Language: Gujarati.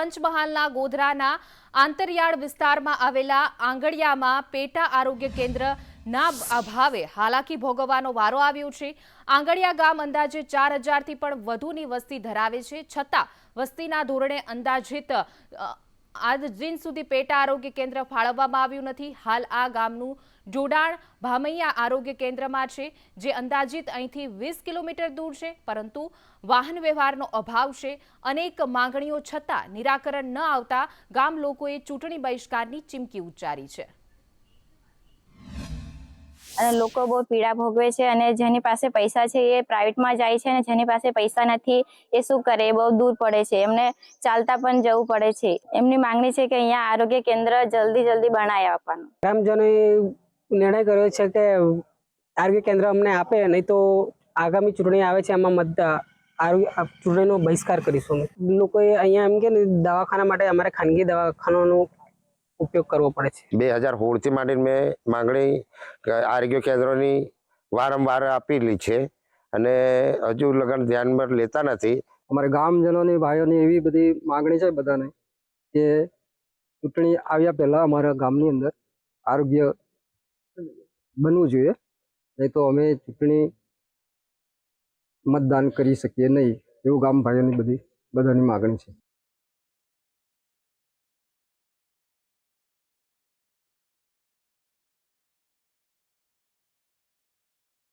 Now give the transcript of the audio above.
પંચમહાલના ગોધરાના આંતરિયાળ વિસ્તારમાં આવેલા આંગળિયામાં પેટા આરોગ્ય કેન્દ્ર ના અભાવે હાલાકી ભોગવવાનો વારો આવ્યો છે. આંગળિયા ગામ અંદાજે ચાર હજારથી પણ વધુની વસ્તી ધરાવે છે. છતાં વસ્તીના ધોરણે અંદાજિત આજ દિન સુધી પેટા આરોગ્ય કેન્દ્ર ફાળવવામાં આવ્યું નથી. હાલ આ ગામનું જોડાણ ભામૈયા આરોગ્ય કેન્દ્રમાં છે, જે અંદાજિત અહીંથી વીસ કિલોમીટર દૂર છે. પરંતુ વાહન વ્યવહારનો અભાવ છે. અનેક માંગણીઓ છતાં નિરાકરણ ન આવતા ગામ લોકોએ ચૂંટણી બહિષ્કારની ચીમકી ઉચ્ચારી છે. અને લોકો બહુ પીડા ભોગવે છે અને જેની પાસે પૈસા છે એ પ્રાઇવેટમાં જાય છે અને જેની પાસે પૈસા નથી એ શું કરે? એ બહુ દૂર પડે છે. એમને ચાલતા પણ જવું પડે છે. એમની માંગણી છે કે અહીંયા આરોગ્ય કેન્દ્ર જલ્દી જલ્દી બનાવી આપવાનું. ગ્રામજનોએ નિર્ણય કર્યો છે કે આરોગ્ય કેન્દ્ર અમને આપે, નહીં તો આગામી ચૂંટણી આવે છે એમાં મત આરોગ્ય ચૂંટણીનો બહિષ્કાર કરીશું લોકોએ અહીંયા એમ કે દવાખાના માટે અમારે ખાનગી દવાખાનાનો ઉપયોગ કરવો પડે છે. બે હજાર સોળથી માંડીને મેં માંગણી આરોગ્ય કેન્દ્રોની વારંવાર આપેલી છે અને હજુ લગન ધ્યાનમાં લેતા નથી. અમારે ગામજનોની ભાઈઓની એવી બધી માગણી છે બધાને કે ચૂંટણી આવ્યા પહેલાં અમારા ગામની અંદર આરોગ્ય બનવું જોઈએ નહીં તો અમે ચૂંટણી મતદાન કરી શકીએ નહીં એવું ગામ ભાઈઓની બધી બધાની માગણી છે.